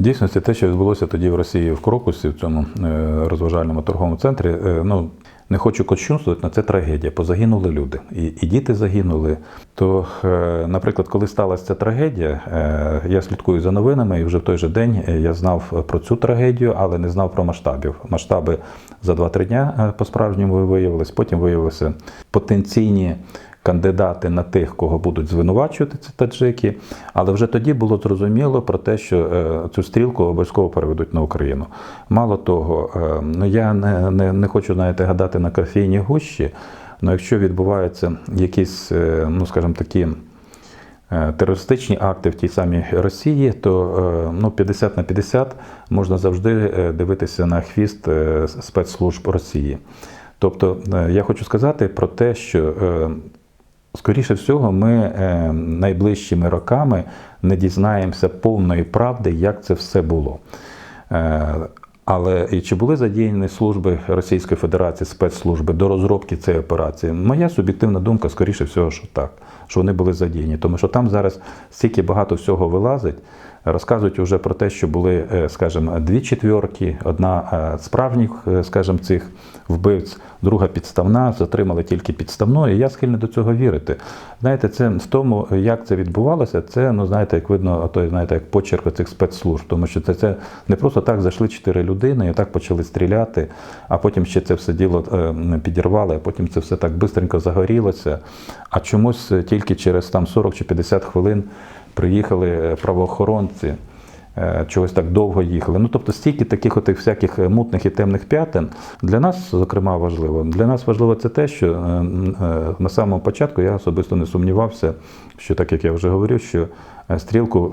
В дійсності те, що відбулося тоді в Росії в Крокусі, в цьому е, розважальному торговому центрі, е, ну не хочу кощунствувати, але це трагедія. Позагинули люди, і, і діти загинули. То, е, наприклад, коли сталася ця трагедія, я слідкую за новинами, і вже в той же день я знав про цю трагедію, але не знав про масштабів. Масштаби за 2-3 дня е, по-справжньому виявились. Потім виявилися потенційні кандидати на тих, кого будуть звинувачувати ці таджики, але вже тоді було зрозуміло про те, що е, цю стрілку обов'язково переведуть на Україну. Мало того, е, ну я не, не, не хочу знаєте, гадати на кофейній гущі, але якщо відбуваються якісь, е, ну скажімо такі. Терористичні акти в тій самій Росії, то ну, 50 на 50 можна завжди дивитися на хвіст спецслужб Росії. Тобто я хочу сказати про те, що скоріше всього ми е, найближчими роками не дізнаємося повної правди, як це все було. Але і чи були задіяні служби Російської Федерації, спецслужби до розробки цієї операції? Моя суб'єктивна думка, скоріше всього, що так, що вони були задіяні, тому що там зараз стільки багато всього вилазить. Розказують вже про те, що були, е, скажімо, дві четвірки, одна е, справжніх, е, скажімо, цих вбивць, друга підставна, затримали тільки підставну, і я схильний до цього вірити. Знаєте, це в тому, як це відбувалося, це, ну знаєте, як видно, той, знаєте, як почерк цих спецслужб, тому що це, це не просто так зайшли чотири людини і так почали стріляти, а потім ще це все діло е, підірвали, а потім це все так бистренько загорілося. А чомусь е, тільки через там 40 чи 50 хвилин приїхали е, правоохоронці. Е, Чогось так довго їхали. Ну тобто стільки таких от всяких е, мутних і темних п'ятин для нас, зокрема, важливо. Для нас важливо це те, що е, на самому початку я особисто не сумнівався, що так як я вже говорив, що стрілку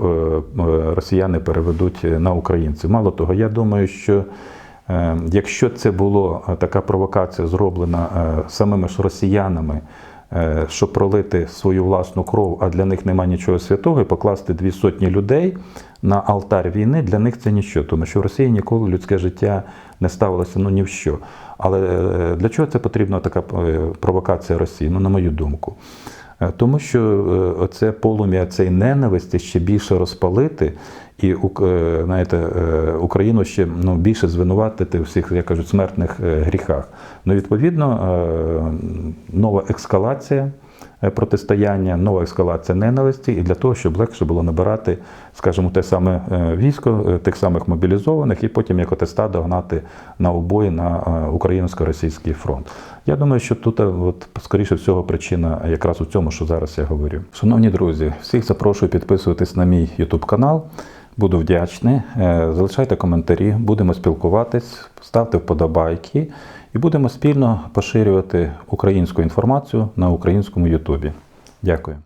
росіяни переведуть на українців. Мало того, я думаю, що якщо це була така провокація, зроблена самими ж росіянами щоб пролити свою власну кров, а для них нема нічого святого, і покласти дві сотні людей на алтар війни, для них це нічого, тому що в Росії ніколи людське життя не ставилося ну ні в що. Але е, для чого це потрібна така е, провокація Росії? Ну, на мою думку. Е, Тому що е, оце полум'я цієї ненависті ще більше розпалити і е, знаєте, Україну ще ну, більше звинуватити у всіх, як кажуть, смертних гріхах. Ну, відповідно, нова ескалація протистояння, нова ескалація ненависті, і для того, щоб легше було набирати, скажімо, те саме військо, тих самих мобілізованих, і потім як оте стадо гнати на обої на українсько-російський фронт. Я думаю, що тут, е, от, скоріше всього, причина якраз у цьому, що зараз я говорю. Шановні друзі, всіх запрошую підписуватись на мій YouTube канал. Буду вдячний. Е, Залишайте коментарі, будемо спілкуватись, ставте вподобайки і будемо спільно поширювати українську інформацію на українському Ютубі. Дякую.